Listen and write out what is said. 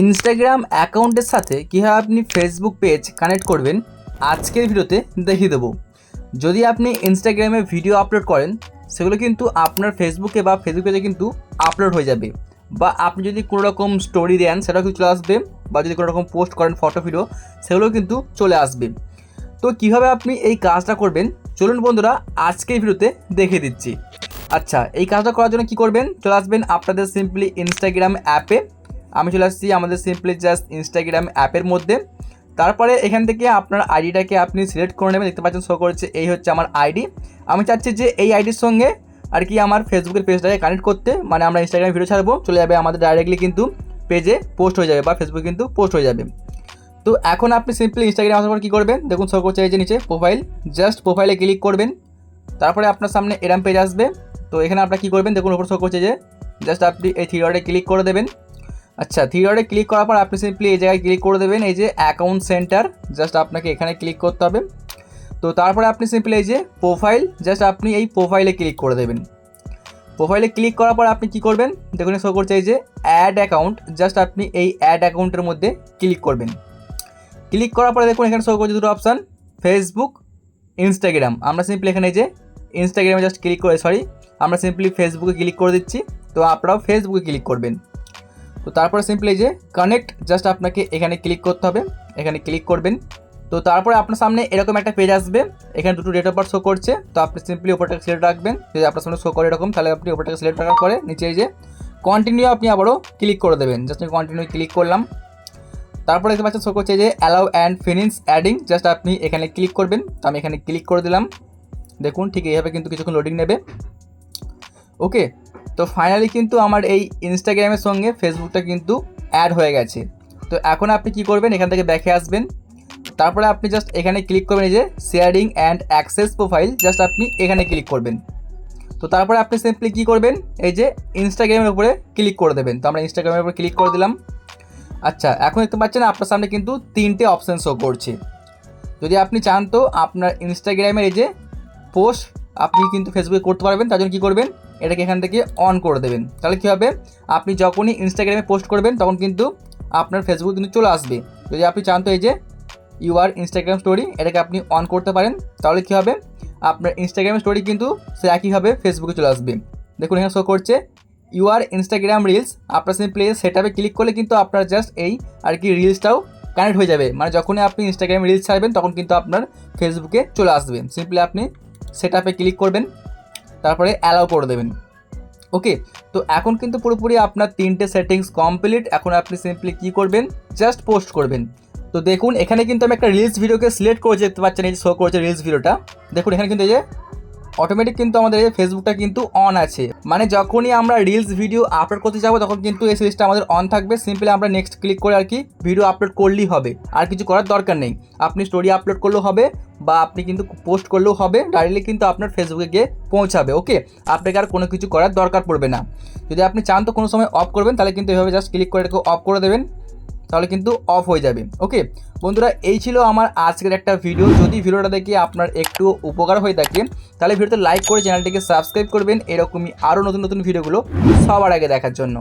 Instagram অ্যাকাউন্টের সাথে কীভাবে আপনি ফেসবুক পেজ কানেক্ট করবেন, আজকের ভিডিওতে দেখিয়ে দেবো। যদি আপনি ইনস্টাগ্রামে ভিডিও আপলোড করেন, সেগুলো কিন্তু আপনার ফেসবুকে বা ফেসবুক পেজে কিন্তু আপলোড হয়ে যাবে। বা আপনি যদি কোনো রকম স্টোরি দেন সেটাও কিন্তু চলে আসবে, বা যদি কোনো রকম পোস্ট করেন ফটো ভিডিও সেগুলোও কিন্তু চলে আসবে। তো কীভাবে আপনি এই কাজটা করবেন, চলুন বন্ধুরা, আজকের ভিডিওতে দেখে দিচ্ছি। আচ্ছা এই কাজটা করার জন্য কী করবেন? চলে আসবেন আপনাদের সিম্পলি ইনস্টাগ্রাম অ্যাপে আমি চলে আসছি আমাদের সিম্পলি জাস্ট ইনস্টাগ্রাম অ্যাপের মধ্যে। তারপরে এখান থেকে আপনার আইডিটাকে আপনি সিলেক্ট করে নেবেন। দেখতে পাচ্ছেন শো করেছে, এই হচ্ছে আমার আইডি। আমি চাচ্ছি যে এই আইডির সঙ্গে আর কি আমার ফেসবুকের পেজটাকে কানেক্ট করতে। মানে আমরা ইনস্টাগ্রামে ভিডিও ছাড়বো, চলে যাবে আমাদের ডাইরেক্টলি কিন্তু পেজে পোস্ট হয়ে যাবে বা ফেসবুকে কিন্তু পোস্ট হয়ে যাবে। তো এখন আপনি সিম্পলি ইনস্টাগ্রাম আসার পর কী করবেন? দেখুন শো করছে এই যে নিচে প্রোফাইল জাস্ট প্রোফাইলে ক্লিক করবেন। তারপরে আপনার সামনে এরাম পেজ আসবে। তো এখানে আপনারা কী করবেন? দেখুন ওপর শো করছে যে জাস্ট আপনি এই থ্রি ডটে ক্লিক করে দেবেন। আচ্ছা থ্রি ডটে ক্লিক করার পর আপনি সিম্পলি এই জায়গায় ক্লিক করে দেবেন, এই যে অ্যাকাউন্ট সেন্টার জাস্ট আপনাকে এখানে ক্লিক করতে হবে। তো তারপরে আপনি সিম্পলি এই যে প্রোফাইল জাস্ট আপনি এই প্রোফাইলে ক্লিক করে দেবেন। প্রোফাইলে ক্লিক করার পর আপনি কী করবেন? দেখুন শো করছে এই যে অ্যাড অ্যাকাউন্ট জাস্ট আপনি এই অ্যাড অ্যাকাউন্টের মধ্যে ক্লিক করবেন। ক্লিক করার পরে দেখুন, এখানে শো করছে দুটো অপশান ফেসবুক ইনস্টাগ্রাম আমরা সিম্পলি এখানে যে ইনস্টাগ্রামে জাস্ট ক্লিক করে সরি আমরা সিম্পলি ফেসবুকে ক্লিক করে দিচ্ছি। তো আপনারাও ফেসবুকে ক্লিক করবেন। তো তারপরে সিম্পলি যে কানেক্ট জাস্ট আপনাকে এখানে ক্লিক করতে হবে। এখানে ক্লিক করবেন। তো তারপরে আপনার সামনে এরকম একটা পেজ আসবে। এখানে দুটো ডেট অফ বার্থ শো করছে। তো আপনি সিম্পলি ওপরটাকে সিলেক্ট রাখবেন। যদি আপনার সামনে শো করে এরকম, তাহলে আপনি ওপরটাকে সিলেক্ট রাখার পরে নিচে যে কন্টিনিউ আপনি আবারও ক্লিক করে দেবেন। জাস্ট আমি কন্টিনিউ ক্লিক করলাম। তারপরে দেখতে পাচ্ছেন শো করছে যে allow and finish adding just আপনি এখানে ক্লিক করবেন। তো আমি এখানে ক্লিক করে দিলাম। দেখুন, ঠিক এইভাবে কিন্তু কিছুক্ষণ লোডিং নেবে। ওকে তো ফাইনালি কিন্তু আমার এই ইনস্টাগ্রামের সঙ্গে ফেসবুকটা কিন্তু অ্যাড হয়ে গেছে। তো এখন আপনি কি করবেন? এখান থেকে ব্যাকে আসবেন। তারপরে আপনি জাস্ট এখানে ক্লিক করবেন এই যে sharing and access profile just আপনি এখানে ক্লিক করবেন। তো তারপরে আপনি সিম্পলি কী করবেন? এই যে ইনস্টাগ্রামের উপরে ক্লিক করে দেবেন। তো আমরা ইনস্টাগ্রামের উপরে ক্লিক করে দিলাম। আচ্ছা এখন দেখতে পাচ্ছেন আপনার সামনে কিন্তু তিনটে অপশান শো করছে। যদি আপনি চান তো আপনার ইনস্টাগ্রামের এই যে পোস্ট আপনি কিন্তু ফেসবুকে করতে পারবেন। তার জন্য কী করবেন? এটাকে এখান থেকে অন করে দেবেন। তাহলে কী হবে? আপনি যখনই ইনস্টাগ্রামে পোস্ট করবেন, তখন কিন্তু আপনার ফেসবুক কিন্তু চলে আসবে। যদি আপনি চান তো এই যে ইউআর ইনস্টাগ্রাম স্টোরি এটাকে আপনি অন করতে পারেন। তাহলে কী হবে? আপনার ইনস্টাগ্রাম স্টোরি কিন্তু সে একইভাবে ফেসবুকে চলে আসবে। দেখুন, এখানে শো করছে ইউআর ইনস্টাগ্রাম রিলস আপনার সিম্পলি সেট আপে ক্লিক করলে কিন্তু আপনার জাস্ট এই আর কি রিলসটাও কানেক্ট হয়ে যাবে। মানে যখনই আপনি ইনস্টাগ্রামে রিলস ছাড়বেন, তখন কিন্তু আপনার ফেসবুকে চলে আসবে। সিম্পলি আপনি সেট আপে ক্লিক করবেন। তারপরে অ্যালাউ করে দেবেন। ওকে তো এখন কিন্তু পুরোপুরি আপনার তিনটে সেটিংস কমপ্লিট এখন আপনি সিম্পলি কী করবেন? জাস্ট পোস্ট করবেন। তো দেখুন, এখানে কিন্তু আমি একটা রিলস ভিডিওকে সিলেক্ট করে দেখতে পাচ্ছেন, এই যে শো করেছে রিলস ভিডিওটা দেখুন, এখানে কিন্তু এই যে অটোমেটিক কিন্তু আমাদের এই ফেসবুকটা কিন্তু অন আছে। মানে যখনই আমরা রিলস ভিডিও আপলোড করতে যাব, তখন কিন্তু এই সিরিজটা আমাদের অন থাকবে। সিম্পলি আমরা নেক্সট ক্লিক করে আর কি ভিডিও আপলোড করলেই হবে। আর কিছু করার দরকার নেই। আপনি স্টোরি আপলোড করলেও হবে। বা আপনি কিন্তু পোস্ট করলেও হবে ডাইরেক্টলি কিন্তু আপনার ফেসবুকে গিয়ে পৌঁছাবে ওকে আপনাকে আর কোনো কিছু করার দরকার পড়বে না। যদি আপনি চান তো কোনো সময় অফ করবেন, তাহলে কিন্তু এভাবে জাস্ট ক্লিক করে অফ করে দেবেন, তাহলে কিন্তু অফ হয়ে যাবে ওকে বন্ধুরা, এই ছিল আমার আজকের একটা ভিডিও যদি ভিডিওটা দেখে আপনার একটু উপকার হয়ে থাকে, তাহলে ভিডিওতে লাইক করে চ্যানেলটিকে সাবস্ক্রাইব করবেন। এরকমই আরও নতুন নতুন ভিডিওগুলো সবার আগে দেখার জন্য।